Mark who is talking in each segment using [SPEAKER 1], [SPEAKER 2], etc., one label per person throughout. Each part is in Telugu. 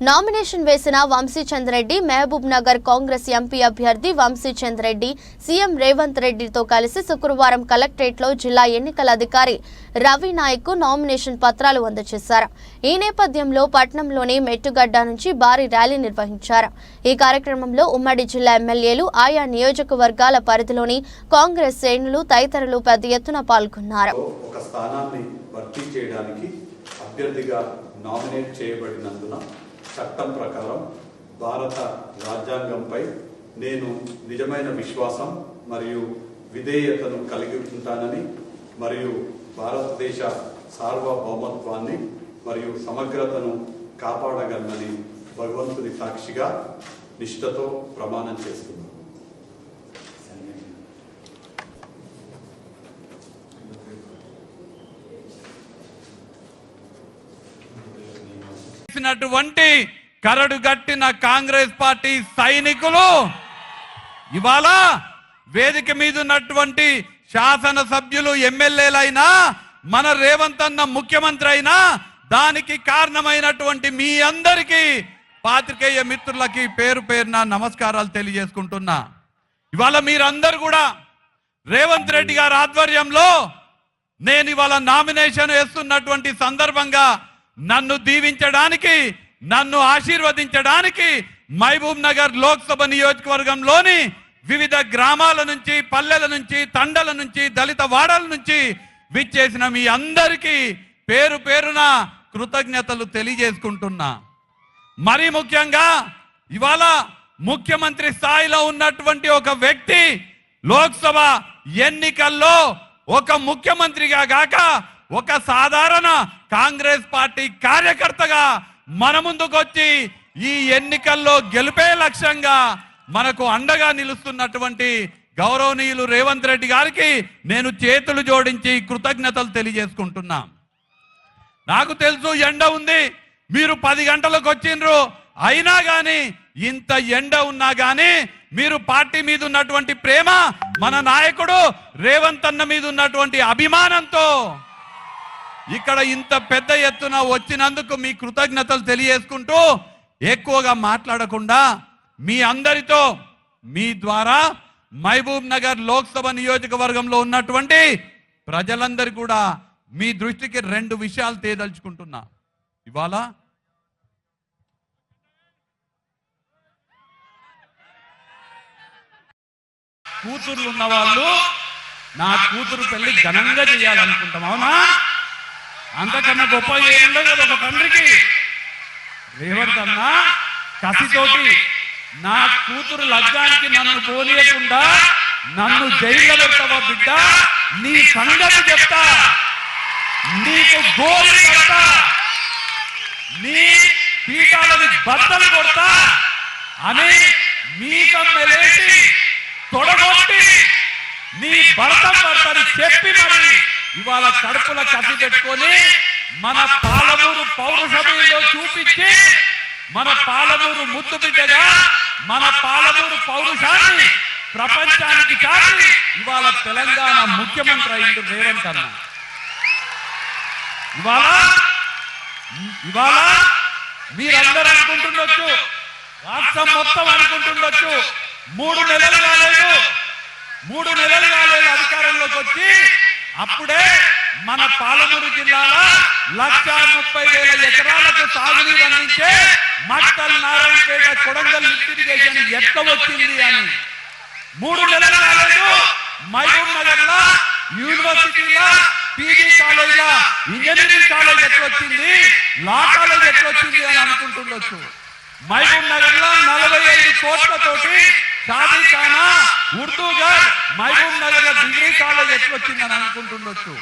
[SPEAKER 1] నామినేషన్ వేసిన వంశీచంద్రెడ్డి మహబూబ్ నగర్ కాంగ్రెస్ ఎంపీ అభ్యర్థి వంశీచంద్ రెడ్డి సీఎం రేవంత్ రెడ్డితో కలిసి శుక్రవారం కలెక్టరేట్లో జిల్లా ఎన్నికల అధికారి రవి నాయక్ నామినేషన్ పత్రాలు అందజేశారు. ఈ నేపథ్యంలో పట్నంలోని మెట్టుగడ్డ నుంచి భారీ ర్యాలీ నిర్వహించారు. ఈ కార్యక్రమంలో ఉమ్మడి జిల్లా ఎమ్మెల్యేలు ఆయా నియోజకవర్గాల పరిధిలోని కాంగ్రెస్ శ్రేణులు తదితరులు పెద్ద ఎత్తున పాల్గొన్నారు.
[SPEAKER 2] ఒక స్థానాన్ని భర్తీ చేయడానికి అభ్యర్థిగా నామినేట్ చేయబడినందున చట్టం ప్రకారం భారత రాజ్యాంగంపై నేను నిజమైన విశ్వాసం మరియు విధేయతను కలిగి ఉంటానని మరియు భారతదేశ సార్వభౌమత్వాన్ని మరియు సమగ్రతను కాపాడగలనని భగవంతుని సాక్షిగా నిష్ఠతో ప్రమాణం చేస్తున్నాను.
[SPEAKER 3] ఇచ్చినటువంటి కరడు గట్టిన కాంగ్రెస్ పార్టీ సైనికులు ఇవాళ వేదిక మీద ఉన్నటువంటి శాసన సభ్యులు ఎమ్మెల్యేలైనా మన రేవంత్ అన్న ముఖ్యమంత్రి అయినా దానికి కారణమైనటువంటి మీ అందరికీ పాత్రికేయ మిత్రులకి పేరు పేరున నమస్కారాలు తెలియజేసుకుంటున్నా. ఇవాళ మీరందరూ కూడా రేవంత్ రెడ్డి గారి ఆధ్వర్యంలో నేను ఇవాళ నామినేషన్ వేస్తున్నటువంటి సందర్భంగా నన్ను దీవించడానికి నన్ను ఆశీర్వదించడానికి మహబూబ్ నగర్ లోక్సభ నియోజకవర్గంలోని వివిధ గ్రామాల నుంచి పల్లెల నుంచి తండల నుంచి దళిత వాడల నుంచి విచ్చేసిన మీ అందరికీ పేరు పేరున కృతజ్ఞతలు తెలియజేసుకుంటున్నా. మరీ ముఖ్యంగా ఇవాళ ముఖ్యమంత్రి స్థాయిలో ఉన్నటువంటి ఒక వ్యక్తి లోక్సభ ఎన్నికల్లో ఒక ముఖ్యమంత్రిగా గాక ఒక సాధారణ కాంగ్రెస్ పార్టీ కార్యకర్తగా మన ముందుకొచ్చి ఈ ఎన్నికల్లో గెలిపే లక్ష్యంగా మనకు అండగా నిలుస్తున్నటువంటి గౌరవనీయులు రేవంత్ రెడ్డి గారికి నేను చేతులు జోడించి కృతజ్ఞతలు తెలియజేసుకుంటున్నా. నాకు తెలుసు ఎండ ఉంది మీరు పది గంటలకు వచ్చిండ్రు అయినా కానీ ఇంత ఎండ ఉన్నా కానీ మీరు పార్టీ మీద ఉన్నటువంటి ప్రేమ మన నాయకుడు రేవంత్ అన్న మీద ఉన్నటువంటి అభిమానంతో ఇక్కడ ఇంత పెద్ద ఎత్తున వచ్చినందుకు మీ కృతజ్ఞతలు తెలియజేసుకుంటూ ఎక్కువగా మాట్లాడకుండా మీ అందరితో మీ ద్వారా మహబూబ్ నగర్ లోక్సభ నియోజకవర్గంలో ఉన్నటువంటి ప్రజలందరూ కూడా మీ దృష్టికి రెండు విషయాలు తేదలుచుకుంటున్నా. ఇవాళ కూతుర్లు ఉన్న వాళ్ళు నా కూతురు పెళ్ళి ఘనంగా చేయాలనుకుంటాం అవునా? అంతకన్నా గొప్ప ఏముండదు కదా ఒక తండ్రికి. రేవంత్ అన్న కసితోటి నా కూతురు లగ్గానికి నన్ను పోనీయకుండా నన్ను జైల్లో పెడతావా బిడ్డ? నీ సంగతి చెప్తా. నీకు గోలు కడతా. నీ పీఠాలని బద్దలు కొడతా. అని మీ మెలేసి తొడగొట్టి నీ భర్త భర్తని చెప్పి మరి ఇవాళ కడుపుల కసి పెట్టుకొని మన పాలమూరు పౌరసభలో చూపించి మన పాలమూరు ముద్దు బిడ్డగా మన పాలమూరు పౌరుషాన్ని ప్రపంచానికి చాటి ఇవాళ తెలంగాణ ముఖ్యమంత్రి అయింది రేవంత్ అన్న. ఇవాళ ఇవాళ మీరందరూ అనుకుంటుండొచ్చు రాష్ట్రం మొత్తం అనుకుంటుండొచ్చు మూడు నెలలు కాలేదు మూడు నెలలు కాలేదు అధికారంలోకి వచ్చి అప్పుడే మన పాలమూరు జిల్లాలో లక్ష ముప్పై వేల ఎకరాలకు సాగునీరు అందించే మట్టల్ నారాయణపేట కొడంగల్ ఇరిగేషన్ ఎట్లా వచ్చింది అని. మూడు నెలలు కాలేదు. మయూర్ నగర్లో యూనివర్సిటీలో పీజీ కాలేజ్ ఇంజనీరింగ్ కాలేజ్ ఎట్లా వచ్చింది? లా కాలేజ్ ఎట్లా వచ్చింది అని అనుకుంటుండొచ్చు. మహబూబ్ నగర్లో నలభై ఐదు కోట్లతోటి షాదీ ఖానా ఉర్దూ గర్ మహబూబ్ నగర్ డిగ్రీ కాలేజ్ ఎట్లా వచ్చిందని అనుకుంటుండొచ్చు.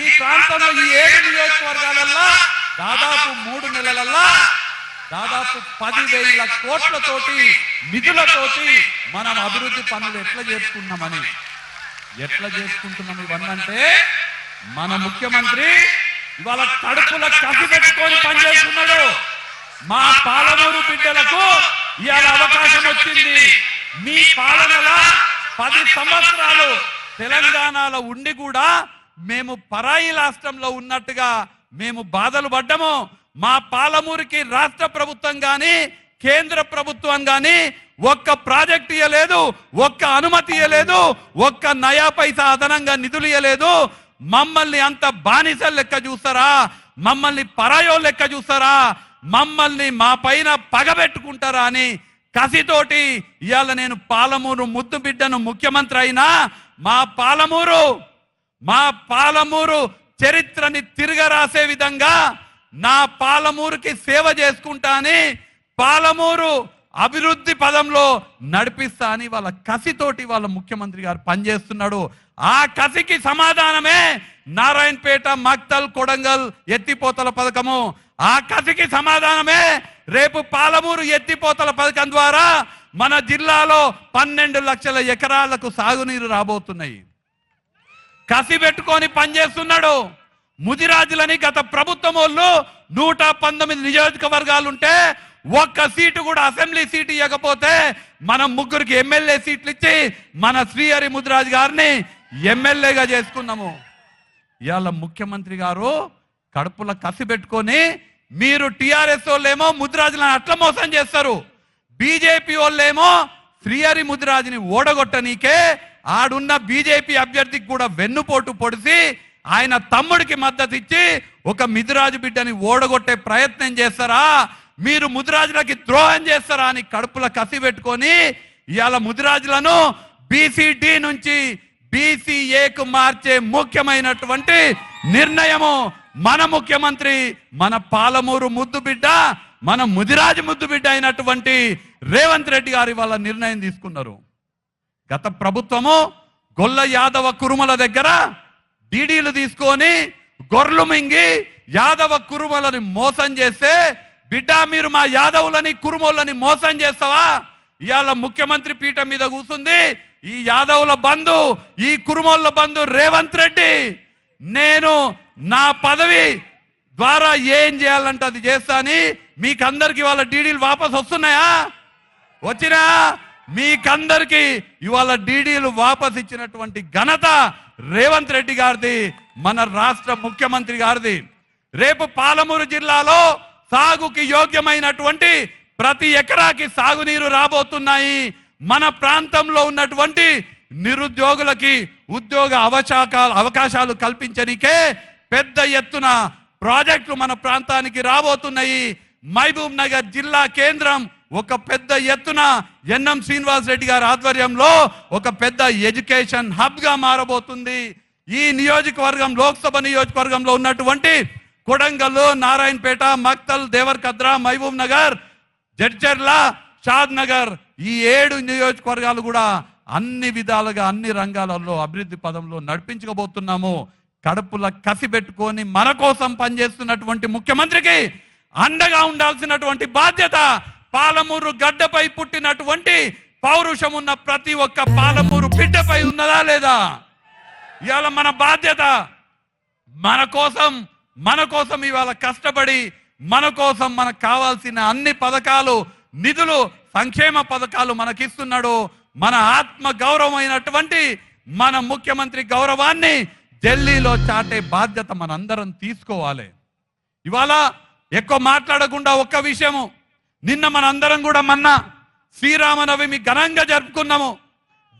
[SPEAKER 3] ఈ ప్రాంతంలో ఈ ఏడు నియోజకవర్గాలల్లో దాదాపు మూడు నెలలల్లో దాదాపు పదివేల కోట్లతోటి నిధులతోటి మనం అభివృద్ధి పనులు ఎట్లా చేసుకున్నామని ఎట్లా చేసుకుంటున్నాం ఇవన్నంటే మన ముఖ్యమంత్రి ఇవాళ కడుపుల కసి పెట్టుకొని పనిచేస్తున్నాడు. మా పాలమూరు బిడ్డలకు ఇవాళ అవకాశం వచ్చింది. మీ పాలనలో పది సంవత్సరాలు తెలంగాణలో ఉండి కూడా మేము పరాయి రాష్ట్రంలో ఉన్నట్టుగా మేము బాధలు పడ్డము. మా పాలమూరికి రాష్ట్ర ప్రభుత్వం కానీ కేంద్ర ప్రభుత్వం కానీ ఒక్క ప్రాజెక్ట్ ఇవ్వలేదు ఒక్క అనుమతి ఇవ్వలేదు ఒక్క నయా పైసా అదనంగా నిధులు ఇవ్వలేదు మమ్మల్ని అంత బానిస లెక్క చూస్తారా? మమ్మల్ని పరాయో లెక్క చూస్తారా? మమ్మల్ని మా పైన పగబెట్టుకుంటారా అని కసితోటి ఇవాళ నేను పాలమూరు ముద్దు బిడ్డను ముఖ్యమంత్రి అయినా మా పాలమూరు మా పాలమూరు చరిత్రని తిరగరాసే విధంగా నా పాలమూరుకి సేవ చేసుకుంటా అని పాలమూరు అభివృద్ధి పదంలో నడిపిస్తా అని వాళ్ళ కసితోటి వాళ్ళ ముఖ్యమంత్రి గారు పనిచేస్తున్నాడు. ఆ కసికి సమాధానమే నారాయణపేట మక్తల్ కొడంగల్ ఎత్తిపోతల పథకము. ఆ కసికి సమాధానమే రేపు పాలమూరు ఎత్తిపోతల పథకం ద్వారా మన జిల్లాలో పన్నెండు లక్షల ఎకరాలకు సాగునీరు రాబోతున్నాయి. కసి పెట్టుకొని పనిచేస్తున్నాడు ముదిరాజులని గత ప్రభుత్వం వాళ్ళు నూట పంతొమ్మిది నియోజకవర్గాలుంటే ఒక్క సీటు కూడా అసెంబ్లీ సీటు ఇవ్వకపోతే మనం ముగ్గురికి ఎమ్మెల్యే సీట్లు ఇచ్చి మన శ్రీహరి ముదిరాజు గారిని ఎమ్మెల్యేగా చేసుకున్నాము. ఇవాళ ముఖ్యమంత్రి గారు కడుపుల కసి పెట్టుకొని మీరు టిఆర్ఎస్ వాళ్ళేమో ముద్రాజులను అట్లా మోసం చేస్తారు. బీజేపీ వాళ్ళేమో శ్రీహరి ముద్రాజుని ఓడగొట్టనీకే ఆడున్న బీజేపీ అభ్యర్థికి కూడా వెన్నుపోటు పొడిసి ఆయన తమ్ముడికి మద్దతు ఇచ్చి ఒక మిదిరాజు బిడ్డని ఓడగొట్టే ప్రయత్నం చేస్తారా? మీరు ముదిరాజులకి ద్రోహం చేస్తారా అని కడుపుల కసి పెట్టుకొని ఇవాళ ముదిరాజులను బీసీడీ నుంచి బీసీఏకు మార్చే ముఖ్యమైనటువంటి నిర్ణయము మన ముఖ్యమంత్రి మన పాలమూరు ముద్దు బిడ్డ మన ముదిరాజు ముద్దు బిడ్డ అయినటువంటి రేవంత్ రెడ్డి గారి వాళ్ళ నిర్ణయం తీసుకున్నారు. గత ప్రభుత్వము గొల్ల యాదవ కురుమల దగ్గర డీడీలు తీసుకొని గొర్రెలు మింగి యాదవ కురుమలని మోసం చేస్తే బిడ్డ మీరు మా యాదవులని కురుమోళ్ళని మోసం చేస్తావా? ఇవాళ ముఖ్యమంత్రి పీఠం మీద కూసుంది ఈ యాదవుల బంధు ఈ కురుమోళ్ళ బంధు రేవంత్ రెడ్డి. నేను నా పదవి ద్వారా ఏం చేయాలంటే అది చేస్తా అని మీకందరికి వాళ్ళ డీడీలు వాపస్ వస్తున్నాయా? వచ్చినా మీకందరికి ఇవాళ డీడీలు వాపస్ ఇచ్చినటువంటి ఘనత రేవంత్ రెడ్డి గారిది మన రాష్ట్ర ముఖ్యమంత్రి గారిది. రేపు పాలమూరు జిల్లాలో సాగుకి యోగ్యమైనటువంటి ప్రతి ఎకరాకి సాగునీరు రాబోతున్నాయి. మన ప్రాంతంలో ఉన్నటువంటి నిరుద్యోగులకి ఉద్యోగ అవకాశాలు అవకాశాలు కల్పించనికే పెద్ద ఎత్తున ప్రాజెక్టులు మన ప్రాంతానికి రాబోతున్నాయి. మహబూబ్ నగర్ జిల్లా కేంద్రం ఒక పెద్ద ఎత్తున ఎన్ఎం శ్రీనివాస్ రెడ్డి గారి ఆధ్వర్యంలో ఒక పెద్ద ఎడ్యుకేషన్ హబ్గా మారబోతుంది. ఈ నియోజకవర్గం లోక్సభ నియోజకవర్గంలో ఉన్నటువంటి కొడంగల్ నారాయణపేట మక్తల్ దేవరకద్ర మహబూబ్ నగర్ జడ్చర్ల షాద్ నగర్ ఈ ఏడు నియోజకవర్గాలు కూడా అన్ని విధాలుగా అన్ని రంగాలలో అభివృద్ధి పదంలో నడిపించబోతున్నాము. కడుపుల కసి పెట్టుకొని మన కోసం పనిచేస్తున్నటువంటి ముఖ్యమంత్రికి అండగా ఉండాల్సినటువంటి బాధ్యత పాలమూరు గడ్డపై పుట్టినటువంటి పౌరుషం ఉన్న ప్రతి ఒక్క పాలమూరు బిడ్డపై ఉన్నదా లేదా? ఇవాళ మన బాధ్యత మన కోసం మన కోసం ఇవాళ కష్టపడి మన కోసం మనకు కావాల్సిన అన్ని పథకాలు నిధులు సంక్షేమ పథకాలు మనకిస్తున్నాడు. మన ఆత్మ గౌరవమైనటువంటి మన ముఖ్యమంత్రి గౌరవాన్ని ఢిల్లీలో చాటే బాధ్యత మనందరం తీసుకోవాలి. ఇవాళ ఎక్కువ మాట్లాడకుండా ఒక్క విషయము. నిన్న మనందరం కూడా మన్నా శ్రీరామనవమి ఘనంగా జరుపుకున్నాము.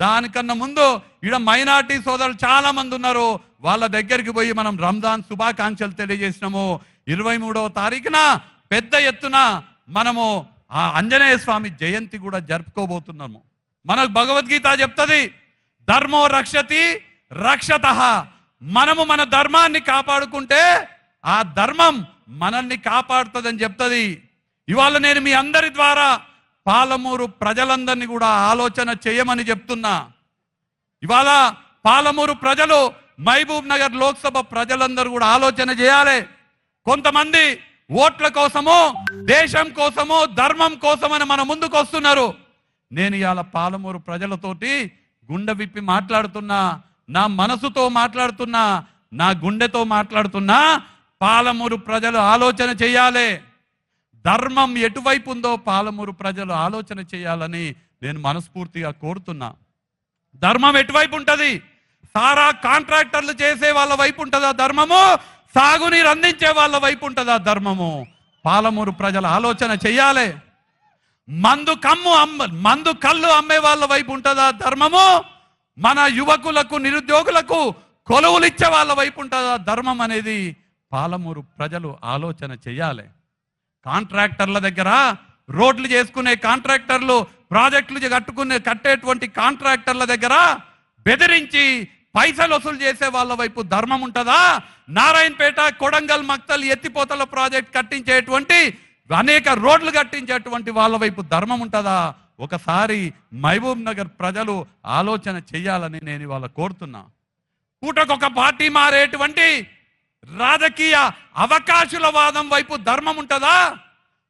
[SPEAKER 3] దానికన్నా ముందు ఈడ మైనార్టీ సోదరులు చాలా మంది ఉన్నారు. వాళ్ళ దగ్గరికి పోయి మనం రంజాన్ శుభాకాంక్షలు తెలియజేసినాము. ఇరవై మూడవ తారీఖున పెద్ద ఎత్తున మనము ఆ ఆంజనేయ స్వామి జయంతి కూడా జరుపుకోబోతున్నాము. మనకు భగవద్గీత చెప్తుంది ధర్మో రక్షతి రక్షత. మనము మన ధర్మాన్ని కాపాడుకుంటే ఆ ధర్మం మనల్ని కాపాడుతుందని చెప్తుంది. ఇవాళ నేను మీ అందరి ద్వారా పాలమూరు ప్రజలందరినీ కూడా ఆలోచన చేయమని చెప్తున్నా. ఇవాళ పాలమూరు ప్రజలు మహబూబ్ నగర్ లోక్సభ ప్రజలందరూ కూడా ఆలోచన చేయాలి. కొంతమంది ఓట్ల కోసమో దేశం కోసమో ధర్మం కోసమని మన ముందుకు వస్తున్నారు. నేను ఇవాళ పాలమూరు ప్రజలతోటి గుండె విప్పి మాట్లాడుతున్నా. నా మనసుతో మాట్లాడుతున్నా నా గుండెతో మాట్లాడుతున్నా పాలమూరు ప్రజలు ఆలోచన చేయాలి. ధర్మం ఎటువైపు ఉందో పాలమూరు ప్రజలు ఆలోచన చేయాలని నేను మనస్ఫూర్తిగా కోరుతున్నా. ధర్మం ఎటువైపు ఉంటుంది సారా కాంట్రాక్టర్లు చేసే వాళ్ళ వైపు ఉంటుందా ధర్మము? సాగునీరు అందించే వాళ్ళ వైపు ఉంటుందా ధర్మము? పాలమూరు ప్రజలు ఆలోచన చెయ్యాలి మందు కమ్ము అమ్మ మందు కళ్ళు అమ్మే వాళ్ళ వైపు ఉంటుందా ధర్మము? మన యువకులకు నిరుద్యోగులకు కొలువులు ఇచ్చే వాళ్ళ వైపు ఉంటుందా? ధర్మం అనేది పాలమూరు ప్రజలు ఆలోచన చెయ్యాలి కాంట్రాక్టర్ల దగ్గర రోడ్లు చేసుకునే కాంట్రాక్టర్లు ప్రాజెక్టులు కట్టుకునే కట్టేటువంటి కాంట్రాక్టర్ల దగ్గర బెదిరించి పైసలు వసూలు చేసే వాళ్ళ వైపు ధర్మం ఉంటుందా? నారాయణపేట కొడంగల్ మక్తల్ ఎత్తిపోతల ప్రాజెక్ట్ కట్టించేటువంటి అనేక రోడ్లు కట్టించేటువంటి వాళ్ళ వైపు ధర్మం ఉంటుందా? ఒకసారి మహబూబ్ నగర్ ప్రజలు ఆలోచన చెయ్యాలని నేను ఇవాళ కోరుతున్నా. పూటకొక పార్టీ మారేటువంటి రాజకీయ అవకాశుల వాదం వైపు ధర్మం ఉంటుందా?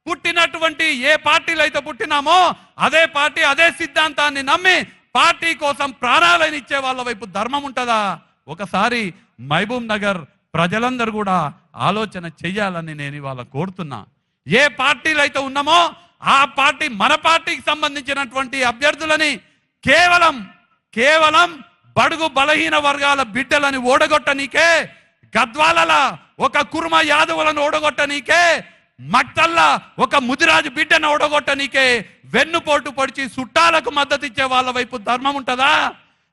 [SPEAKER 3] పుట్టినటువంటి ఏ పార్టీలు అయితే పుట్టినామో అదే పార్టీ అదే సిద్ధాంతాన్ని నమ్మి పార్టీ కోసం ప్రాణాలను ఇచ్చే వాళ్ళ వైపు ధర్మం ఉంటుందా? ఒకసారి మహబూబ్ నగర్ ప్రజలందరూ కూడా ఆలోచన చెయ్యాలని నేను ఇవాళ కోరుతున్నా. ఏ పార్టీలు అయితే ఉన్నామో ఆ పార్టీ మన పార్టీకి సంబంధించినటువంటి అభ్యర్థులని కేవలం కేవలం బడుగు బలహీన వర్గాల బిడ్డలని ఓడగొట్టనీకే గద్వాలల ఒక కుర్మ యాదవులను ఓడగొట్టనీకే మక్తల్లా ఒక ముదిరాజు బిడ్డను ఓడగొట్టనీకే వెన్నుపోటు పొడిచి చుట్టాలకు మద్దతు ఇచ్చే వాళ్ళ వైపు ధర్మం ఉంటుందా?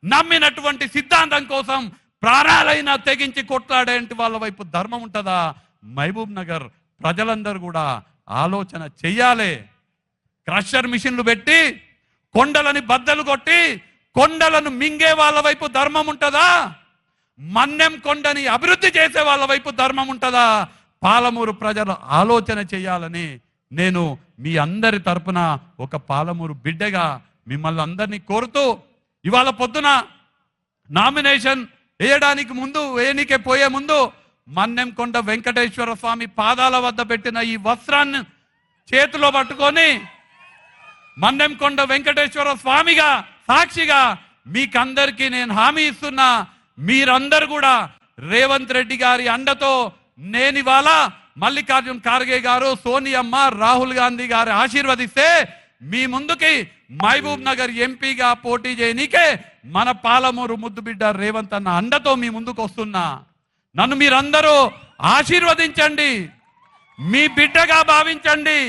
[SPEAKER 3] నమ్మినటువంటి సిద్ధాంతం కోసం ప్రాణాలైనా తెగించి కొట్లాడేంటి వాళ్ళ వైపు ధర్మం ఉంటుందా? మహబూబ్ నగర్ ప్రజలందరూ కూడా ఆలోచన చెయ్యాలి. క్రషర్ మిషన్లు పెట్టి కొండలని బద్దలు కొట్టి కొండలను మింగే వాళ్ళ వైపు ధర్మం ఉంటుందా? మన్నెం కొండని అభివృద్ధి చేసే వాళ్ళ వైపు ధర్మం ఉంటుందా? పాలమూరు ప్రజలు ఆలోచన చేయాలని నేను మీ అందరి తరపున ఒక పాలమూరు బిడ్డగా మిమ్మల్ని అందరినీ కోరుతూ ఇవాళ పొద్దున నామినేషన్ వేయడానికి ముందు వేయనికే పోయే ముందు మన్నెంకొండ వెంకటేశ్వర స్వామి పాదాల వద్ద పెట్టిన ఈ వస్త్రాన్ని చేతిలో పట్టుకొని మందెంకొండ వెంకటేశ్వర స్వామిగా సాక్షిగా మీకందరికీ నేను హామీ ఇస్తున్నా. మీరందరూ కూడా రేవంత్ రెడ్డి గారి అండతో నేను ఇవాళ మల్లికార్జున్ ఖార్గే గారు సోనియమ్మ రాహుల్ గాంధీ గారు ఆశీర్వదిస్తే మీ ముందుకి మహబూబ్ నగర్ ఎంపీగా పోటీ చేయనీకే మన పాలమూరు ముద్దుబిడ్డ రేవంత్ అన్న అండతో మీ ముందుకు వస్తున్నా. నన్ను మీరందరూ ఆశీర్వదించండి. మీ బిడ్డగా భావించండి.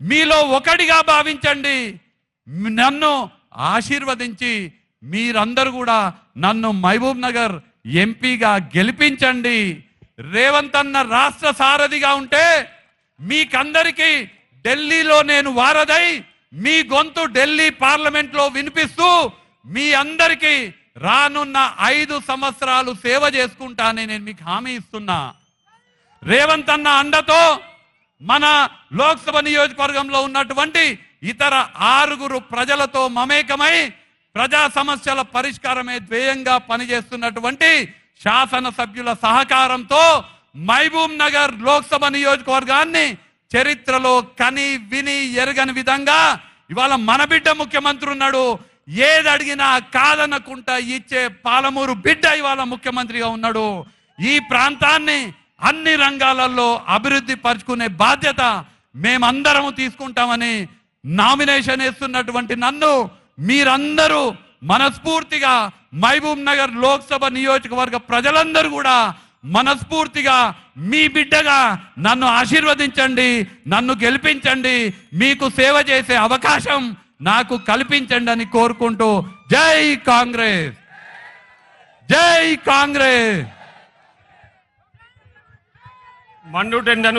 [SPEAKER 3] మీలో ఒకడిగా భావించండి. నన్ను ఆశీర్వదించి మీరందరూ కూడా నన్ను మహబూబ్ నగర్ ఎంపీగా గెలిపించండి. రేవంత్ అన్న రాష్ట్ర సారథిగా ఉంటే మీకందరికీ ఢిల్లీలో నేను వారదై మీ గొంతు ఢిల్లీ పార్లమెంట్లో వినిపిస్తూ మీ అందరికీ రానున్న ఐదు సంవత్సరాలు సేవ చేసుకుంటానని నేను మీకు హామీ ఇస్తున్నా. రేవంత్ అన్న అండతో మన లోక్సభ నియోజకవర్గంలో ఉన్నటువంటి ఇతర ఆరుగురు ప్రజలతో మమేకమై ప్రజా సమస్యల పరిష్కారమే ధ్యేయంగా పనిచేస్తున్నటువంటి శాసనసభ్యుల సహకారంతో మహబూబ్ నగర్ లోక్సభ నియోజకవర్గాన్ని చరిత్రలో కని విని ఎరగని విధంగా ఇవాళ మన బిడ్డ ముఖ్యమంత్రి ఉన్నాడు. ఏది అడిగినా కాదనకుండా ఇచ్చే పాలమూరు బిడ్డ ఇవాళ ముఖ్యమంత్రిగా ఉన్నాడు. ఈ ప్రాంతాన్ని అన్ని రంగాలలో అభివృద్ధి పరుచుకునే బాధ్యత మేమందరము తీసుకుంటామని నామినేషన్ వేస్తున్నటువంటి నన్ను మీరందరూ మనస్ఫూర్తిగా మహబూబ్ నగర్ లోక్సభ నియోజకవర్గ ప్రజలందరూ కూడా మనస్ఫూర్తిగా మీ బిడ్డగా నన్ను ఆశీర్వదించండి నన్ను గెలిపించండి మీకు సేవ చేసే అవకాశం నాకు కల్పించండి అని కోరుకుంటూ జై కాంగ్రెస్. జై కాంగ్రెస్.
[SPEAKER 4] మండు టెండను